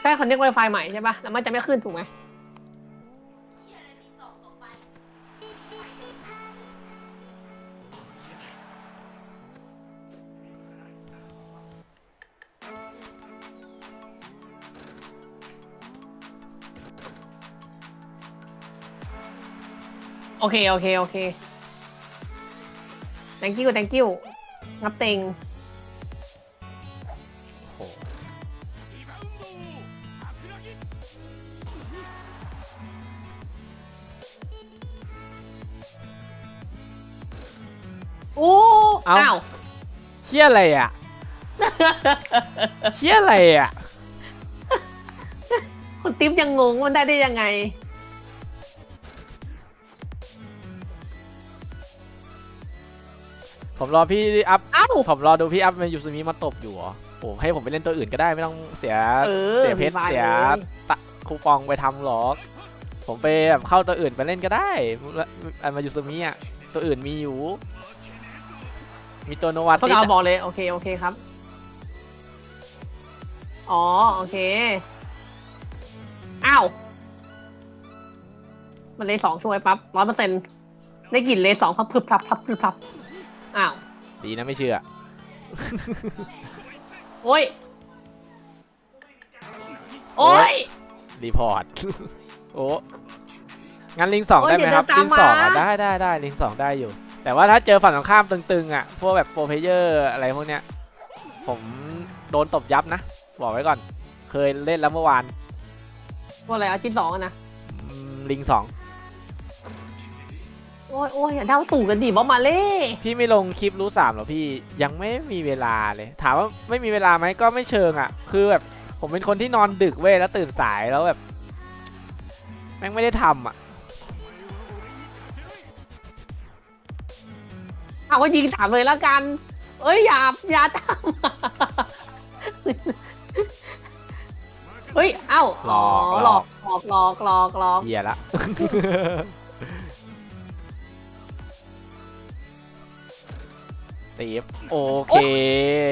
แค่คอนเนคไวไฟใหม่ใช่ปะแล้วมันจะไม่ขึ้นถูกไหมโอเค โอเค โอเค thank you thank you งับเต็งโอ้ โหโอ้อ้าวเฮี้ยอะไรอะ เฮี้ยอะไรอะ คุณติ๊บยังงงว่ามันได้ได้ยังไง ผมรอพี่อัพ เอ้า ผมรอดูพี่อัพมายูซูมิมาตบอยู่เหรอโอ้ให้ผมไปเล่นตัวอื่นก็ได้ไม่ต้องเสีย เออเสียเพชร มีไฟเสียเลย ตะคูปองไปทำหรอก ผมไปแบบเข้าตัวอื่นไปเล่นก็ได้อันมายูซูมิอะ ตัวอื่นมีอยู่ มีตัวโนวาพวกติสเราอะบอกเลยโอเคโอเคครับ อ๋อโอเค อ้าว มันเลยสองช่วยปั๊บร้อยเปอร์เซ็นต์ได้กลิ่นเลยสองพับพรึบพรับพรับพรึบพรับอ้าว ดีนะไม่เชื่อ โอ้ย โอ้ย รีพอร์ต โอ้งั้นลิงสองโอ้ยได้ไหมครับ เดี๋ยวลิงสองอะตามมา ได้ได้ได้ลิงสองได้อยู่ แต่ว่าถ้าเจอฝั่งตรงข้ามตึงๆอะพวกแบบโปรเพเยอร์อะไรพวกเนี้ยผมโดนตบยับนะ บอกไว้ก่อน เคยเล่นแล้วเมื่อวานว่าอะไรเอาจิ้นสองอะนะอืมลิงสองโอ้ยโอ้ยอย่าเดาตู่กันดิบอมาเล่พี่ไม่ลงคลิปรู้สามหรอพี่ยังไม่มีเวลาเลย ถามว่าไม่มีเวลาไหมก็ไม่เชิงอะ คือแบบผมเป็นคนที่นอนดึกเว้ยแล้วตื่นสายแล้วแบบแม่งไม่ได้ทำอะ เอาก็ยิงสามเลยแล้วกัน เอ้ยอย่าอย่าทำเฮ้ย เอ้าหลอกหลอกหลอกหลอกหลอกหลอกเหี้ยละ ตีฟโอเค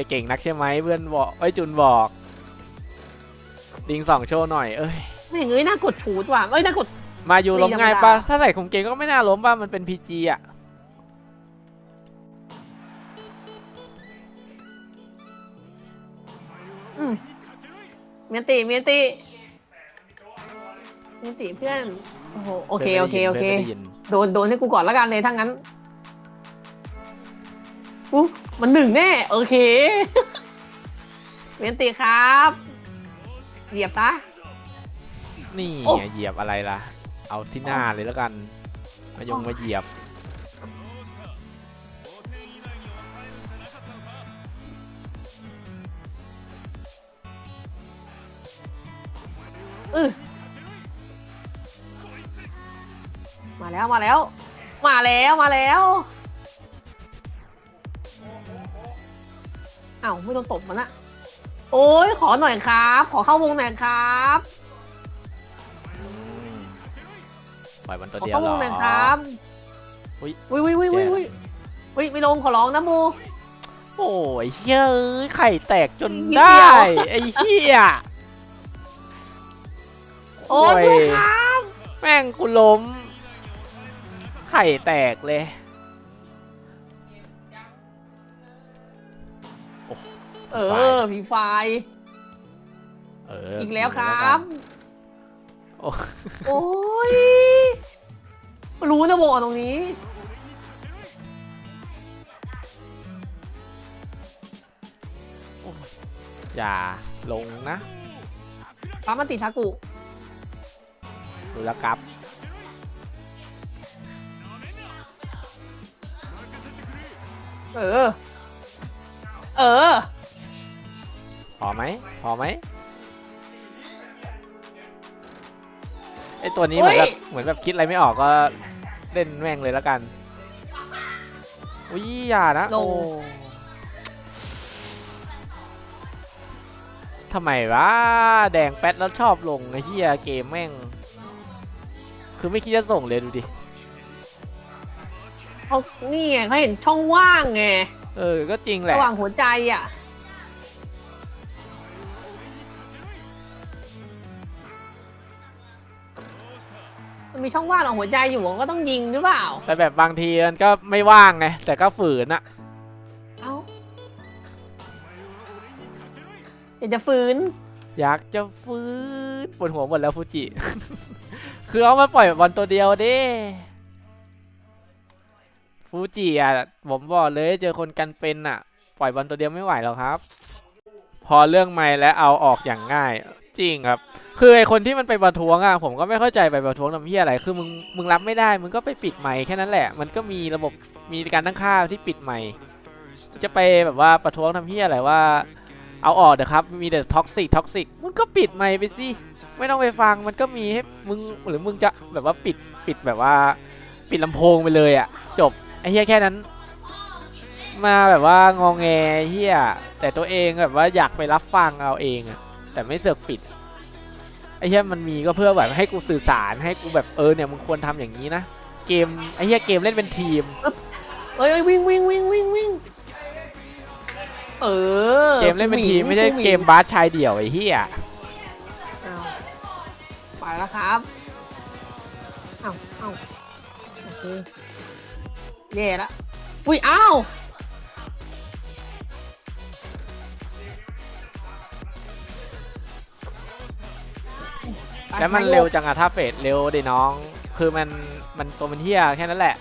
เก่งนักใช่ไหมเพื่อนบอกไอ้ยจุนบอกลิงสองโชว์หน่อย เอ้ยไม่เงยน่ากดชูดว่ะเอ้ยน่ากด มาอยู่ล้มง่ายธรรมปะดาถ้าใส่คุมเกงก็ไม่น่าล้มป่ะมันเป็นพีจีอะ อืมเมียนติเมียนติเมียนติเพื่อนโอ้โหโอเคโอเคโอเคพื่นไม่ได้ยินโดนโดนให้กูก่อนแล้วกันเลยถ้างั้นอู้มันหนึ่งแน่โอเค เมียนติครับเหยียบซะ นี่โอ้ไงเหยียบอะไรล่ะ เอาที่หน้าเลยแล้วกันมายงมาเหยียบ อือมาแล้วมาแล้ว มาแล้วมาแล้วเอ้าไม่ต้องตบมันละโอ้ยขอหน่อยครับ ขอเข้าวงหน่อยครับปล่อยมันตัวขอเดียวเข้าเหรวองหน่อยครับอุ๊ยวิวิวิวิวิวิไม่ลงขอร้องนะมูโอ้ยเฮ้ยไข่แตกจนนิดไดเดีย้ไอ้เหี้ย โอ้ยครับ แม่งกูล้ม ไข่แตกเลย เออผีไฟ เอออีอีกแล้วครับ โอ้โอ้ย รู้นะโบตรงนี้ อย่าลงนะ ปั๊มมันติดชากุ ดูแลวครับ เออ เออ พอไหมพอไหมไอตัวนี้เหมือนเฮ้แบยบเหมือนแบบคิดอะไรไม่ออกก็เล่นแม่งเลยแล้วกันอุ้ยอย่านะลโอ้งทำไมวะแดงแป๊ดแล้วชอบลงไอ้เหี้ยเกมแม่ง คือไม่คิดจะส่งเลยดูดิ เขานี่ไงเขาเห็นช่องว่างไงเออ ก็จริงแหละ ระหว่างหัวใจอะ มันมีช่องว่างของหัวใจอยู่มันก็ต้องยิงหรือเปล่า แต่แบบบางทีมันก็ไม่ว่างไง แต่ก็ฝืนอะเอ้าอยากจะฝืนอยากจะฝืนปวดหัวหมดแล้วฟูจิ คือเอามาปล่อยบอลตัวเดียวดิฟูจิอะผมบอกเลยเจอคนกันเป็นอะ ปล่อยบอลตัวเดียวไม่ไหวหรอกครับ พอเรื่องไม่และเอาออกอย่างง่าย จริงครับ คือไอคนที่มันไปประท้วงอะผมก็ไม่เข้าใจไปประท้วงทำเพี้ยอะไรคือมึงมึงรับไม่ได้มึงก็ไปปิดไมค์แค่นั้นแหละ มันก็มีระบบมีการตั้งค่าที่ปิดไมค์จะไปแบบว่าประท้วงทำเพี้ยอะไรว่า เอาออกเถอะครับ มีแต่ท็อกซิกท็อกซิกมึงก็ปิดไมค์ไปสิ ไม่ต้องไปฟังมันก็มีให้มึงหรือมึงจะแบบว่าปิดปิดแบบว่า ปิดลำโพงไปเลยอะ่ะ จบไอ้เฮียแค่นั้น มาแบบว่างองแงเฮียแต่ตัวเองแบบว่าอยากไปรับฟังเอาเองอะแต่ไม่เสือกปิดไอ้เฮียมันมีก็เพื่อแบบให้กูสื่อสารให้กูแบบเออเนี่ยมึงควรทำอย่างนี้นะเกมไอ้เฮียเกมเล่นเป็นทีมเอ้ยเอ้ยวิ่งวิ่งวิ่งวิ่งวิ่ง เออเกมเล่นเป็นทีมผู้หไม่ใช่ผู้หเกมบาสชายเดี่ยวไอ้เฮียอ้าวไปแล้วครับเอ้าเอ้าโอเคแย่ละอุ้ยอ้าวแล้วมันเร็วจังอะถ้าเฟดเร็วดิน้อง คือมันมันตัวมันเฮียแค่นั้นแหละ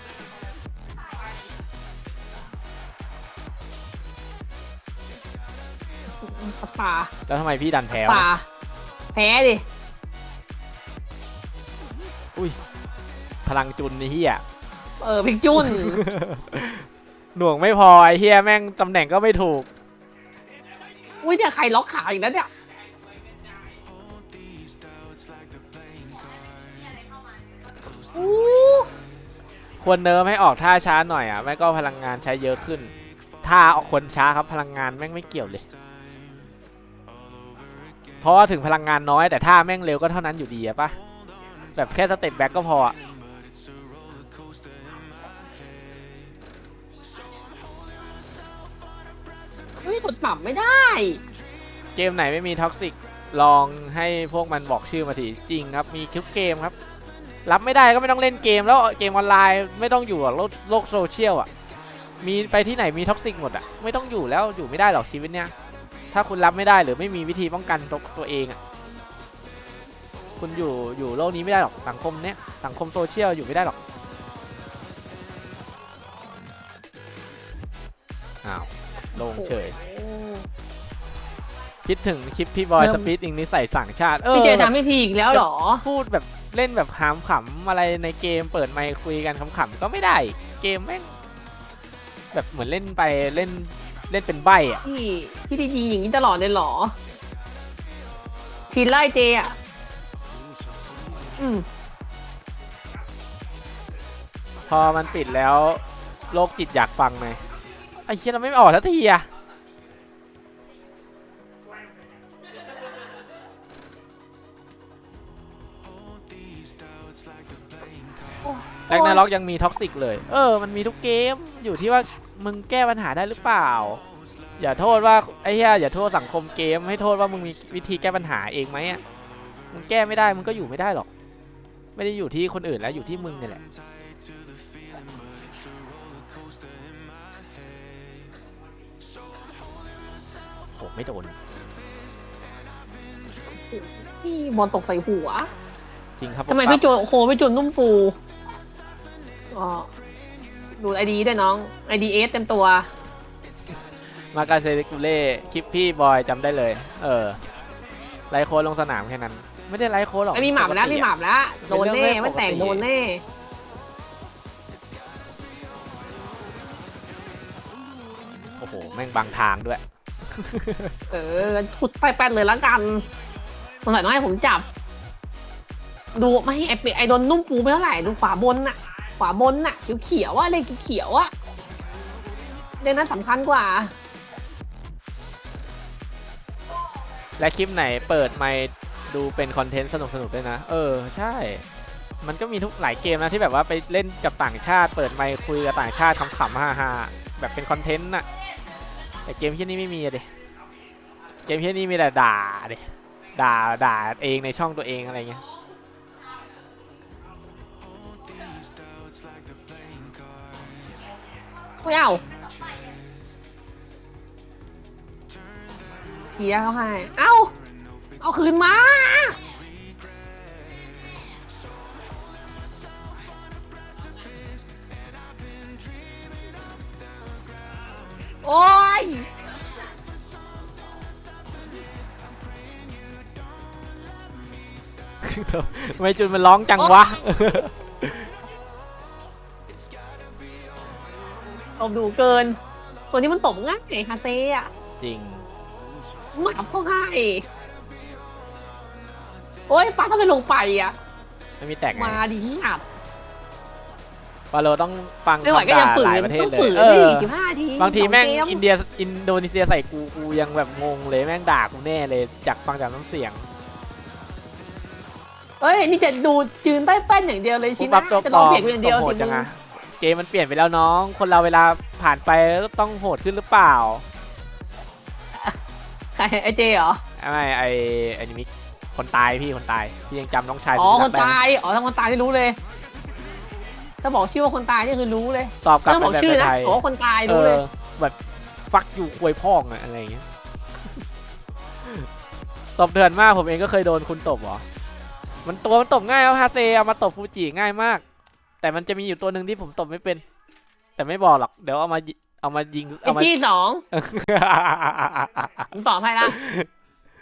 ป่าแล้วทำไมพี่ดันแพ้วะป่าแพ้ดิพลังจุนไอ้เฮียเออพิกจุน หน่วงไม่พอไอ้เฮียแม่งตำแหน่งก็ไม่ถูก อุ้ยเนี่ยใครล็อกขาอีกแล้วเนี่ย อู้ควรเนิร์ฟให้ออกท่าช้าหน่อยอะ ไม่ก็พลังงานใช้เยอะขึ้น ท่าออกคนช้าครับพลังงานแม่งไม่เกี่ยวเลยเพ ราะว่าถึงพลังงานน้อยแต่ท่าแม่งเร็วก็เท่านั้นอยู่ดีอะปะแบบแค่สเต็ปแบ็กก็พออะเฮ้ยกดปรับไม่ได้ เกมไหนไม่มีท็อกซิกลองให้พวกมันบอกชื่อมาทีจริงครับมีทุกเกมครับ รับไม่ได้ก็ไม่ต้องเล่นเกมแล้วเกมออนไลน์ไม่ต้องอยู่กับโลกโลกโซเชียลอะมีไปที่ไหนมีท็อกซิกหมดอะไม่ต้องอยู่แล้วอยู่ไม่ได้หรอกชีวิตเนี้ย ถ้าคุณรับไม่ได้หรือไม่มีวิธีป้องกันตัวตัวเองอะคุณอยู่อยู่โลกนี้ไม่ได้หรอกสังคมเนี้ยสังคมโซเชียลอยู่ไม่ได้หรอกอ้าวลงเฉยโอ้คิดถึงคลิปพี่บอยเริ่สม ปีดอิงนิสัยสั่งชาติ เอพี่อเจแบบทำให้พี่อีกแล้วเหรอ พูดแบบเล่นแบบหามขำอะไรในเกมเปิดไมค์คุยกันขำๆก็ไม่ได้ เกมแม่งแบบเหมือนเล่นไปเล่น เล่นเป็นใบอะพี่พี่ดีๆอย่างนี้ตลอดเลยเหรอชินไล่เจอะ อืมพอมันปิดแล้วโลกจิตอยากฟังไหมไอ้เชี่ยเราไม่ออกทันทีอะแร็กนาล็อกยังมีท็อกซิกเลย เออ มันมีทุกเกมอยู่ที่ว่า มึงแก้ปัญหาได้หรือเปล่า อย่าโทษว่าไอ้เหี้ยอย่าโทษสังคมเกม ให้โทษว่ามึงมีวิธีแก้ปัญหาเองไหมอะมึงแก้ไม่ได้มึงก็อยู่ไม่ได้หรอก ไม่ได้อยู่ที่คนอื่นแล้วอยู่ที่มึงนี่แหละโหไม่โดนพี่บอลตกใส่หัว จริงครับทำไมผพี่โจโอ้โหพี่โจนุ่มฟูอ๋อ ดูไอดีด้วยน้องไอดีเอสเต็มตัว มากาเซเดกุเล่คลิปพี่บอยจำได้เลย เออ ไลฟ์โค้ดลงสนามแค่นั้น ไม่ได้ไลฟ์โค้ดหรอกไม่มีหมาบแล้วปกติมีอะหมาบแล้วโดนเป็นแน่เรื่องไม่ไม่แต่งปกติโดนแน่โอ้โห แม่งบางทางด้วย เออขุดไปแปดเลยแล้วกันสงสัยต้องให้ผมจับ ดูไม่ไอเปไอโดนนุ่มฟูไม่เท่าไหร่ ดูขวาบนน่ะ ขวาบนน่ะเขียวๆอะเลขเขียวๆอะเลขนั้นสำคัญกว่า และคลิปไหนเปิดไมค์ดูเป็นคอนเทนต์สนุกๆด้วยนะ เออ ใช่ มันก็มีทุกหลายเกมนะที่แบบว่าไปเล่นกับต่างชาติ เปิดไมค์คุยกับต่างชาติขำๆฮาๆแบบเป็นคอนเทนต์น่ะแต่เกมที่นี้ไม่มีอะดิเกมที่นี้มีแต่ด่าดิด่าด่าเองในช่องตัวเองอะไรเงี้ย ไม่เอาเสียเขาให้ เอ้า เอาคืนมา โอ้ยทำไมจุนมันร้องจังวะ ตบดูเกิน ตัวนี้มันตบง่ายฮาเต้อะจริงหมาพ่อง่ายโอ้ยป้าทำไมลงไปอะ ไม่มีแตกไงมาดิหนับวาโลต้องฟังไม่ไหวก็คำยังด่าฝืนหลายประเทศต้องเลฝืยนเอดิอสิบห้าทีบางทีแม่งสเกอินเดียอินโดนีเซียใส่กูกูยังแบบงงเลยแม่งด่ากูแน่เลยจากฟังจากน้ำเสียง เอ้ย นี่จะดูจืนใต้แป้นอย่างเดียวเลยกูชิปรันะบตัวจะปลลองอมเพลงอย่างเดียวโหสิดจัมึงงอะ เกมมันเปลี่ยนไปแล้วน้อง คนเราเวลาผ่านไปก็ต้องโหดขึ้นหรือเปล่าใครไอเจเหรอไม่ไอไอนิมิกคนตายพี่คนตายพี่ยังจำน้องชายอ๋อสุดครันกได้ไหมตายอ๋อถ้าคนตายนี่รู้เลย ถ้าบอกชื่อว่าคนตายนี่คือรู้เลยตอบกลับถ้าไปบอกแบบชื่อนะไทยบอกว่าคนตายเอรู้เลอยแบบฟักอยู่ควยพ่องอะอะไรอย่างเงี้ยตบเถื่อนมากผมเองก็เคยโดนคุณตบเหรอ มันตัวมันตบง่ายครับฮาเซเอามาตบฟูจิง่ายมาก แต่มันจะมีอยู่ตัวหนึ่งที่ผมตบไม่เป็น แต่ไม่บอกหรอก เดี๋ยวเอามายิเอามายิงไอเอามาจี้สอง ผมตอบให้ละ